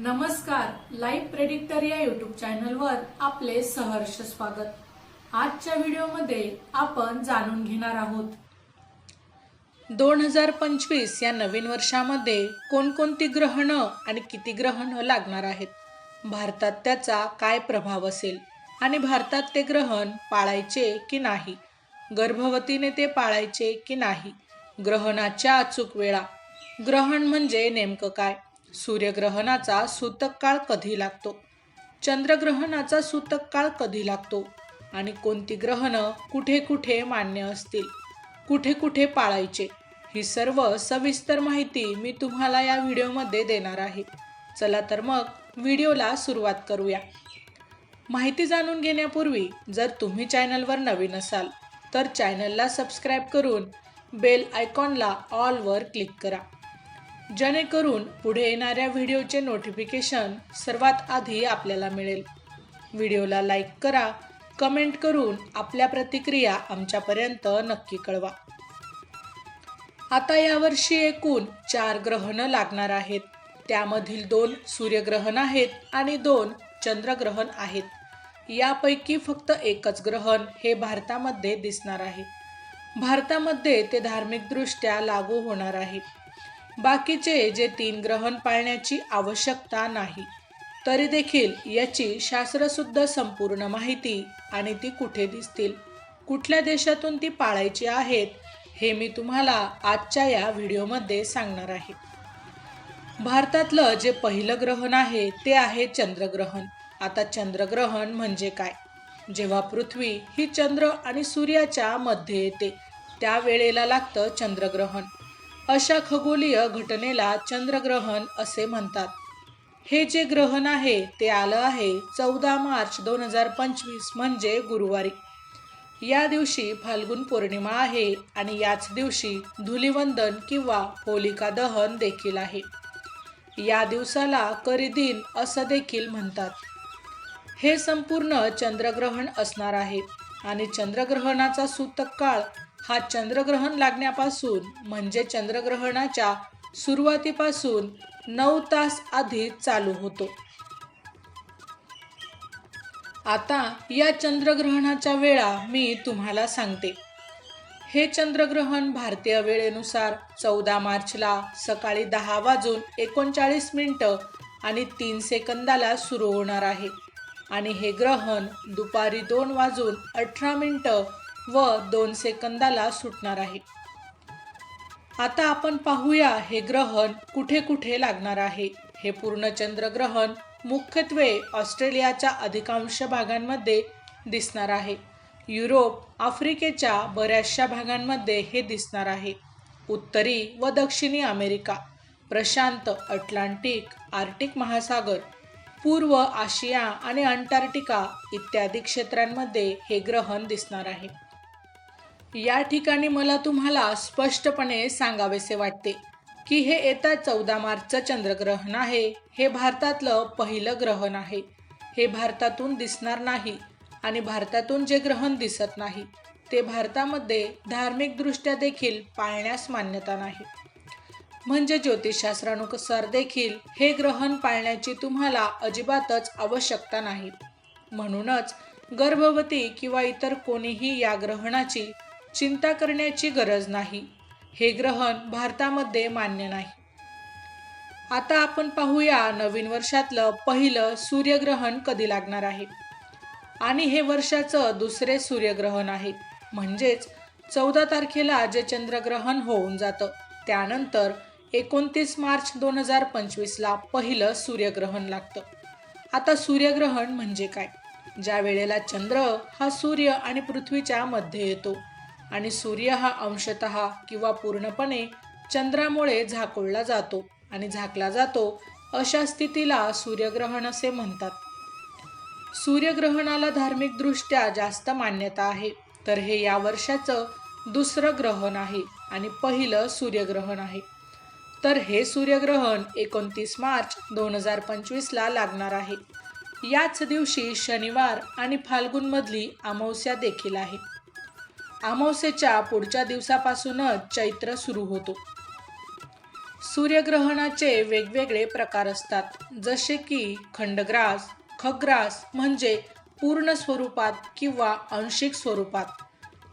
नमस्कार live predictor या YouTube चॅनलवर आपले सहर्ष स्वागत. आजच्या व्हिडिओमध्ये आपण जाणून घेणार आहोत. दोन हजार पंचवीस या नवीन वर्षामध्ये कोणकोणती ग्रहणं आणि किती ग्रहणं लागणार आहेत? भारतात त्याचा काय प्रभाव असेल? आणि भारतात ते ग्रहण पाळायचे की नाही? गर्भवतीने ते पाळायचे की नाही? ग्रहणाच्या अचूक वेळा. ग्रहण म्हणजे नेमकं काय? सूर्यग्रहणाचा सूतक काळ कधी लागतो? चंद्रग्रहणाचा सूतक काळ कधी लागतो? आणि कोणती ग्रहणं कुठे कुठे मान्य असतील? कुठे कुठे पाळायचे? ही सर्व सविस्तर माहिती मी तुम्हाला या व्हिडिओमध्ये देणार आहे. चला तर मग व्हिडिओला सुरुवात करूया. माहिती जाणून घेण्यापूर्वी जर तुम्ही चॅनलवर नवीन असाल तर चॅनलला सबस्क्राईब करून बेल आयकॉनला ऑलवर क्लिक करा. जेणेकरून पुढे येणाऱ्या व्हिडिओचे नोटिफिकेशन सर्वात आधी आपल्याला मिळेल. व्हिडिओला लाईक करा कमेंट करून आपल्या प्रतिक्रिया आमच्यापर्यंत नक्की कळवा. आता यावर्षी एकूण चार ग्रहणं लागणार आहेत. त्यामधील दोन सूर्यग्रहण आहेत आणि दोन चंद्रग्रहण आहेत. यापैकी फक्त एकच ग्रहण हे भारतामध्ये दिसणार आहे. भारतामध्ये ते धार्मिकदृष्ट्या लागू होणार आहे. बाकीचे जे तीन ग्रहण पाळण्याची आवश्यकता नाही. तरी देखील याची शास्त्रसुद्धा संपूर्ण माहिती आणि ती कुठे दिसतील? कुठल्या देशातून ती पाळायची आहेत? हे मी तुम्हाला आजच्या या व्हिडिओमध्ये सांगणार आहे. भारतातलं जे पहिलं ग्रहण आहे ते आहे चंद्रग्रहण. आता चंद्रग्रहण म्हणजे काय? जेव्हा पृथ्वी ही चंद्र आणि सूर्याच्या मध्ये येते त्या वेळेला लागतं चंद्रग्रहण. अशा खगोलीय घटनेला चंद्रग्रहण असे म्हणतात. हे जे ग्रहण आहे ते आलं आहे चौदा मार्च दोन हजार पंचवीस म्हणजे गुरुवारी. या दिवशी फाल्गुन पौर्णिमा आहे आणि याच दिवशी धुलिवंदन किंवा होलिका दहन देखील आहे. या दिवसाला करिदिन असं देखील म्हणतात. हे संपूर्ण चंद्रग्रहण असणार आहे आणि चंद्रग्रहणाचा सूतक काळ हा चंद्रग्रहण लागण्यापासून म्हणजे चंद्रग्रहणाच्या सुरुवातीपासून नऊ तास आधी चालू होतो. आता या चंद्रग्रहणाच्या वेळा मी तुम्हाला सांगते. हे चंद्रग्रहण भारतीय वेळेनुसार चौदा मार्चला सकाळी दहा वाजून एकोणचाळीस मिनटं आणि तीन सेकंदाला सुरू होणार आहे. आणि हे ग्रहण दुपारी दोन वाजून अठरा मिनटं व दोन सेकंदाला सुटणार आहे. आता आपण पाहूया हे ग्रहण कुठे कुठे लागणार आहे. हे पूर्ण चंद्रग्रहण मुख्यत्वे ऑस्ट्रेलियाच्या अधिकांश भागांमध्ये दिसणार आहे. युरोप आफ्रिकेच्या बऱ्याचशा भागांमध्ये हे दिसणार आहे. उत्तरी व दक्षिणी अमेरिका प्रशांत अटलांटिक आर्टिक महासागर पूर्व आशिया आणि अंटार्क्टिका इत्यादी क्षेत्रांमध्ये हे ग्रहण दिसणार आहे. या ठिकाणी मला तुम्हाला स्पष्टपणे सांगावेसे वाटते की हे येत्या चौदा मार्चचं चंद्रग्रहण आहे. हे भारतातलं पहिलं ग्रहण आहे. हे भारतातून दिसणार नाही आणि भारतातून जे ग्रहण दिसत नाही ते भारतामध्ये धार्मिकदृष्ट्या देखील पाळण्यास मान्यता नाही. म्हणजे ज्योतिषशास्त्रानुसार देखील हे ग्रहण पाळण्याची तुम्हाला अजिबातच आवश्यकता नाही. म्हणूनच गर्भवती किंवा इतर कोणीही या ग्रहणाची चिंता करण्याची गरज नाही. हे ग्रहण भारतामध्ये मान्य नाही. आता आपण पाहूया नवीन वर्षातलं पहिलं सूर्यग्रहण कधी लागणार आहे? आणि हे वर्षाचं दुसरे सूर्यग्रहण आहे. म्हणजेच चौदा तारखेला जे चंद्रग्रहण होऊन जातं. त्यानंतर एकोणतीस मार्च दोन हजार पंचवीसला पहिलं सूर्यग्रहण लागतं. आता सूर्यग्रहण म्हणजे काय? ज्या वेळेला चंद्र हा सूर्य आणि पृथ्वीच्या मध्ये येतो आणि सूर्य हा अंशत किंवा पूर्णपणे चंद्रामुळे झाकोळला जातो आणि झाकला जातो अशा स्थितीला सूर्यग्रहण असे म्हणतात. सूर्यग्रहणाला धार्मिकदृष्ट्या जास्त मान्यता आहे तर हे या वर्षाचं दुसरं ग्रहण आहे आणि पहिलं सूर्यग्रहण आहे. तर हे सूर्यग्रहण एकोणतीस मार्च दोन हजार पंचवीसला लागणार आहे. याच दिवशी शनिवार आणि फाल्गुनमधली अमावस्या देखील आहे. अमावस्येच्या पुढच्या दिवसापासूनच चैत्र सुरू होतो. सूर्यग्रहणाचे वेगवेगळे प्रकार असतात. जसे की खंडग्रास खग्रास म्हणजे पूर्ण स्वरूपात किंवा आंशिक स्वरूपात.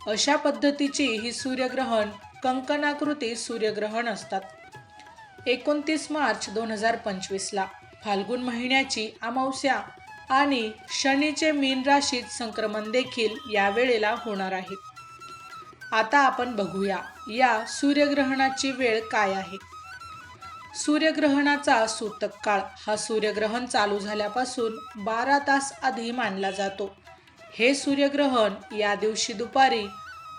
अशा पद्धतीची ही सूर्यग्रहण कंकणाकृती सूर्यग्रहण असतात. एकोणतीस मार्च दोन हजार पंचवीसला फाल्गुन महिन्याची अमावस्या आणि शनीचे मीन राशीत संक्रमण देखील या वेळेला होणार आहे. आता आपण बघूया या सूर्यग्रहणाची वेळ काय आहे? सूर्यग्रहणाचा सूतक काळ हा सूर्यग्रहण चालू झाल्यापासून बारा तास आधी मानला जातो. हे सूर्यग्रहण या दिवशी दुपारी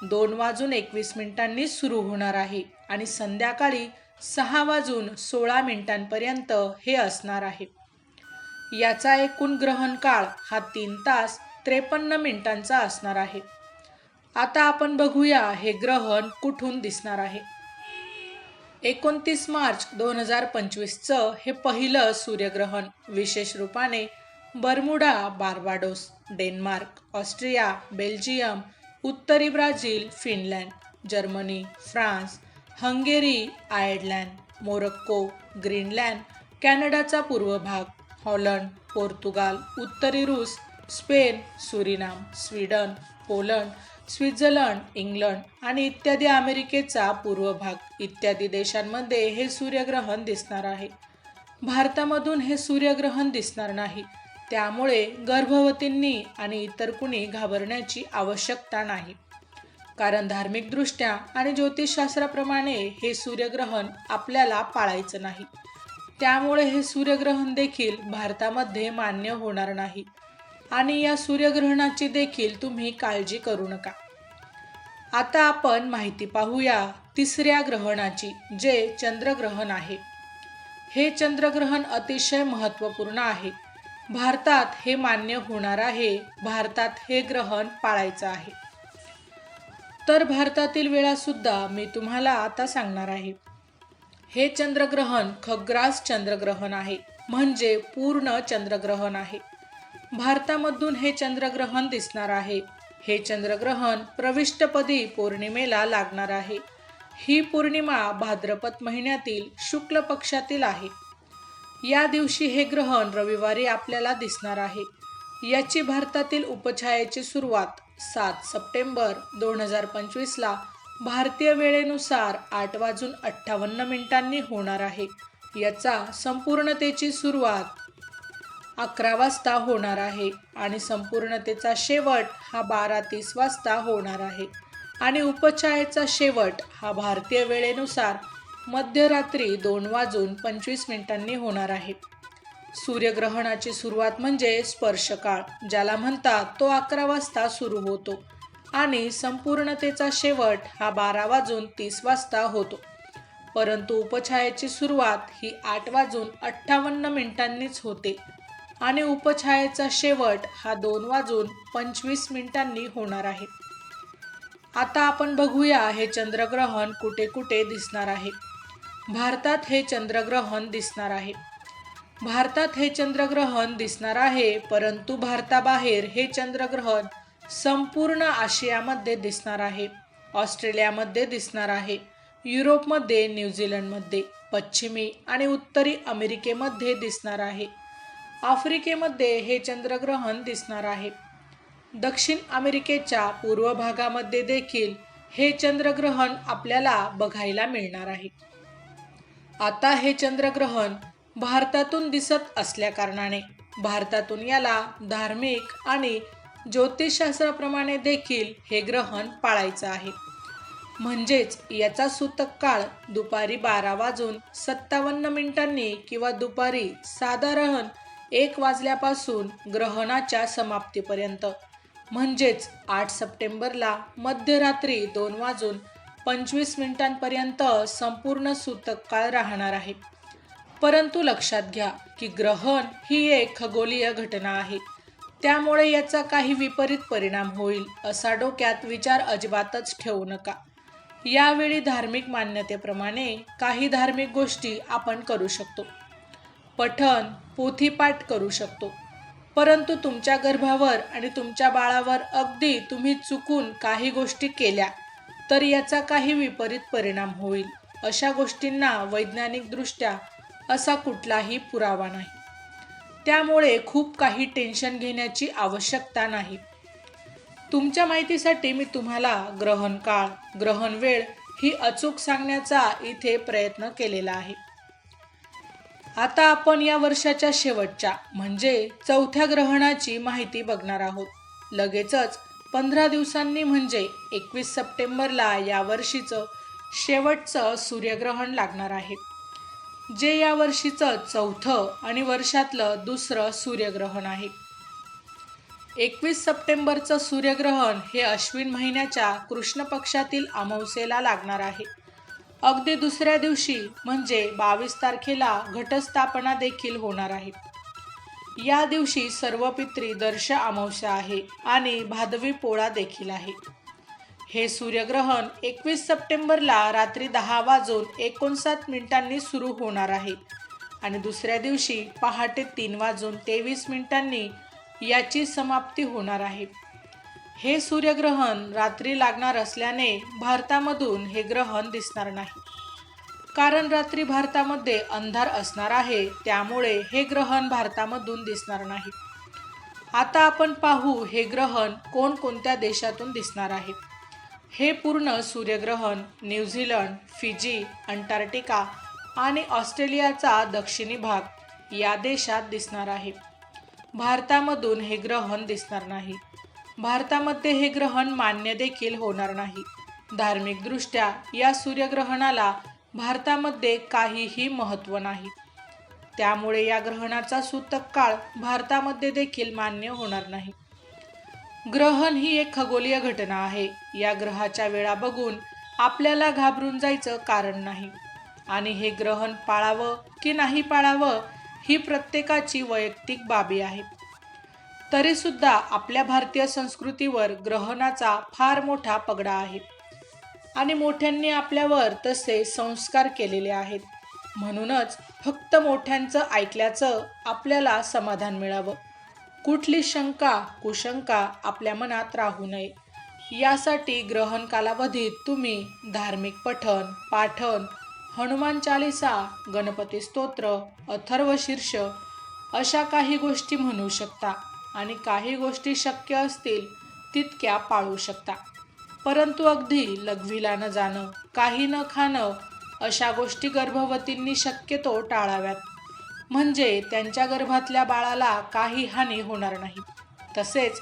दोन वाजून एकवीस मिनिटांनी सुरू होणार आहे आणि संध्याकाळी सहा वाजून सोळा मिनिटांपर्यंत हे असणार आहे. याचा एकूण ग्रहण काळ हा तीन तास त्रेपन्न मिनिटांचा असणार आहे. आता आपण बघूया हे ग्रहण कुठून दिसणार आहे. एकोणतीस मार्च दोन हजार पंचवीसचं हे पहिलं सूर्यग्रहण. विशेष रूपाने Bermuda Barbados Denmark Austria Belgium उत्तरी Brazil Finland Germany France Hungary Ireland Morocco Greenland कॅनडाचा पूर्व भाग हॉलंड पोर्तुगाल उत्तरी रूस Spain Suriname Sweden Poland Switzerland England आणि इत्यादी अमेरिकेचा पूर्व भाग इत्यादी देशांमध्ये हे सूर्यग्रहण दिसणार आहे. भारतामधून हे सूर्यग्रहण दिसणार नाही. त्यामुळे गर्भवतींनी आणि इतर कुणी घाबरण्याची आवश्यकता नाही. कारण धार्मिकदृष्ट्या आणि ज्योतिषशास्त्राप्रमाणे हे सूर्यग्रहण आपल्याला पाळायचं नाही. त्यामुळे हे सूर्यग्रहण देखील भारतामध्ये मान्य होणार नाही. आणि या सूर्यग्रहणाची देखील तुम्ही काळजी करू नका. आता आपण माहिती पाहूया तिसऱ्या ग्रहणाची जे चंद्रग्रहण आहे. हे चंद्रग्रहण अतिशय महत्त्वपूर्ण आहे. भारतात हे मान्य होणार आहे. भारतात हे ग्रहण पाळायचं आहे. तर भारतातील वेळासुद्धा मी तुम्हाला आता सांगणार आहे. हे चंद्रग्रहण खग्रास चंद्रग्रहण आहे. म्हणजे पूर्ण चंद्रग्रहण आहे. भारतामधून हे चंद्रग्रहण दिसणार आहे. हे चंद्रग्रहण प्रविष्टपदी पौर्णिमेला लागणार आहे. ही पौर्णिमा भाद्रपद महिन्यातील शुक्ल पक्षातील आहे. या दिवशी हे ग्रहण रविवारी आपल्याला दिसणार आहे. याची भारतातील उपछायेची सुरुवात सात सप्टेंबर दोन हजार पंचवीसला भारतीय वेळेनुसार आठ वाजून अठ्ठावन्न मिनिटांनी होणार आहे. याचा संपूर्णतेची सुरुवात अकरा वाजता होणार आहे आणि संपूर्णतेचा शेवट हा बारा तीस वाजता होणार आहे. आणि उपछायेचा शेवट हा भारतीय वेळेनुसार मध्यरात्री दोन वाजून पंचवीस मिनिटांनी होणार आहे. सूर्यग्रहणाची सुरुवात म्हणजे स्पर्शकाळ ज्याला म्हणतात तो अकरा वाजता सुरू होतो आणि संपूर्णतेचा शेवट हा बारा वाजून तीस वाजता होतो. परंतु उपछायेची सुरुवात ही आठ वाजून अठ्ठावन्न मिनिटांनीच होते. आणि उपछायेचा शेवट हा दोन वाजून पंचवीस मिनिटांनी होणार आहे. आता आपण बघूया हे चंद्रग्रहण कुठे कुठे दिसणार आहे. भारतात हे चंद्रग्रहण दिसणार आहे. भारतात हे चंद्रग्रहण दिसणार आहे परंतु भारताबाहेर हे चंद्रग्रहण संपूर्ण आशियामध्ये दिसणार आहे ऑस्ट्रेलियामध्ये दिसणार आहे युरोपमध्ये न्यूझीलंडमध्ये पश्चिमी आणि उत्तरी अमेरिकेमध्ये दिसणार आहे. आफ्रिकेमध्ये हे चंद्रग्रहण दिसणार आहे. दक्षिण अमेरिकेच्या पूर्व भागामध्ये देखील हे चंद्रग्रहण आपल्याला बघायला मिळणार आहे. आता हे चंद्रग्रहण भारतातून दिसत असल्याकारणाने भारतातून याला धार्मिक आणि ज्योतिषशास्त्राप्रमाणे देखील हे ग्रहण पाळायचं आहे. म्हणजेच याचा सूतक काळ दुपारी बारा वाजून सत्तावन्न मिनिटांनी किंवा दुपारी साधारण एक वाजल्यापासून ग्रहणाच्या समाप्तीपर्यंत. म्हणजेच आठ सप्टेंबरला मध्यरात्री दोन वाजून पंचवीस मिनिटांपर्यंत संपूर्ण सूतक काळ राहणार आहे. परंतु लक्षात घ्या की ग्रहण ही एक खगोलीय घटना आहे. त्यामुळे याचा काही विपरीत परिणाम होईल असा डोक्यात विचार अजिबातच ठेवू नका. यावेळी धार्मिक मान्यतेप्रमाणे काही धार्मिक गोष्टी आपण करू शकतो. पठण पोथीपाठ करू शकतो. परंतु तुमच्या गर्भावर आणि तुमच्या बाळावर अगदी तुम्ही चुकून काही गोष्टी केल्या तर याचा काही विपरीत परिणाम होईल अशा गोष्टींना वैज्ञानिकदृष्ट्या असा कुठलाही पुरावा नाही. त्यामुळे खूप काही टेन्शन घेण्याची आवश्यकता नाही. तुमच्या माहितीसाठी मी तुम्हाला ग्रहण काळ ग्रहण वेळ ही अचूक सांगण्याचा इथे प्रयत्न केलेला आहे. आता आपण या वर्षाच्या शेवटच्या म्हणजे चौथ्या ग्रहणाची माहिती बघणार आहोत. लगेचच पंधरा दिवसांनी म्हणजे एकवीस सप्टेंबरला या वर्षीचं शेवटचं सूर्यग्रहण लागणार आहे. जे या वर्षीचं चौथं आणि वर्षातलं दुसरं सूर्यग्रहण आहे. एकवीस सप्टेंबरचं सूर्यग्रहण हे अश्विन महिन्याच्या कृष्ण पक्षातील अमावस्येला लागणार आहे. अगदी दुसऱ्या दिवशी म्हणजे बावीस तारखेला घटस्थापना देखील होणार आहे या दिवशी सर्व पित्री दर्श अमावस्या आहे आणि भादवी पोळा देखील आहे. हे सूर्यग्रहण एकवीस सप्टेंबरला रात्री दहा वाजून एकोणसाठ मिनिटांनी सुरू होणार आहे आणि दुसऱ्या दिवशी पहाटे तीन वाजून तेवीस मिनिटांनी याची समाप्ती होणार आहे. हे सूर्यग्रहण रात्री लागणार असल्याने भारतामधून हे ग्रहण दिसणार नाही. कारण रात्री भारतामध्ये अंधार असणार आहे त्यामुळे हे ग्रहण भारतामधून दिसणार नाही. आता आपण पाहू हे ग्रहण कोणकोणत्या देशातून दिसणार आहे. हे पूर्ण सूर्यग्रहण न्यूझीलंड फिजी अंटार्क्टिका आणि ऑस्ट्रेलियाचा दक्षिणी भाग या देशात दिसणार आहे. भारतामधून हे ग्रहण दिसणार नाही. भारतामध्ये हे ग्रहण मान्य देखील होणार नाही. धार्मिकदृष्ट्या या सूर्यग्रहणाला भारतामध्ये काहीही महत्त्व नाही. त्यामुळे या ग्रहणाचा सूतक काळ भारतामध्ये देखील मान्य होणार नाही. ग्रहण ही एक खगोलीय घटना आहे. या ग्रहाच्या वेळा बघून आपल्याला घाबरून जायचं कारण नाही. आणि हे ग्रहण पाळावं की नाही पाळावं ही प्रत्येकाची वैयक्तिक बाबी आहे. तरीसुद्धा आपल्या भारतीय संस्कृतीवर ग्रहणाचा फार मोठा पगडा आहे. आणि मोठ्यांनी आपल्यावर तसे संस्कार केलेले आहेत. म्हणूनच फक्त मोठ्यांचं ऐकल्याचं आपल्याला समाधान मिळावं. कुठली शंका कुशंका आपल्या मनात राहू नये. यासाठी ग्रहण कालावधीत तुम्ही धार्मिक पठण पाठण हनुमान चालिसा गणपती स्तोत्र अथर्व शीर्ष अशा काही गोष्टी म्हणू शकता. आणि काही गोष्टी शक्य असतील तितक्या पाळू शकता. परंतु अगदी लघवीला न जाणं काही न खाणं अशा गोष्टी गर्भवतींनी शक्यतो टाळाव्यात. म्हणजे त्यांच्या गर्भातल्या बाळाला काही हानी होणार नाही. तसेच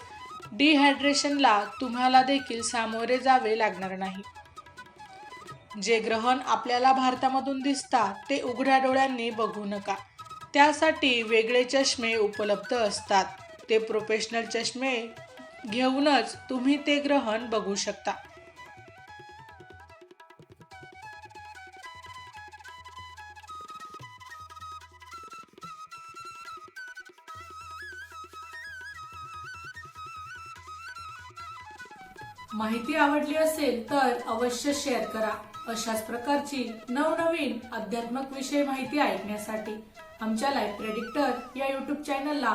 डिहायड्रेशनला तुम्हाला देखील सामोरे जावे लागणार नाही. जे ग्रहण आपल्याला भारतामधून दिसतात ते उघड्या डोळ्यांनी बघू नका. त्यासाठी वेगळे चष्मे उपलब्ध असतात. ते प्रोफेशनल चष्मे घेऊनच तुम्ही ते ग्रहण बघू शकता. माहिती आवडली असेल तर अवश्य शेअर करा. अशाच प्रकारची नवनवीन अध्यात्मक विषय माहिती ऐकण्यासाठी आमच्या लाईफ प्रेडिक्टर या युट्यूब चॅनलला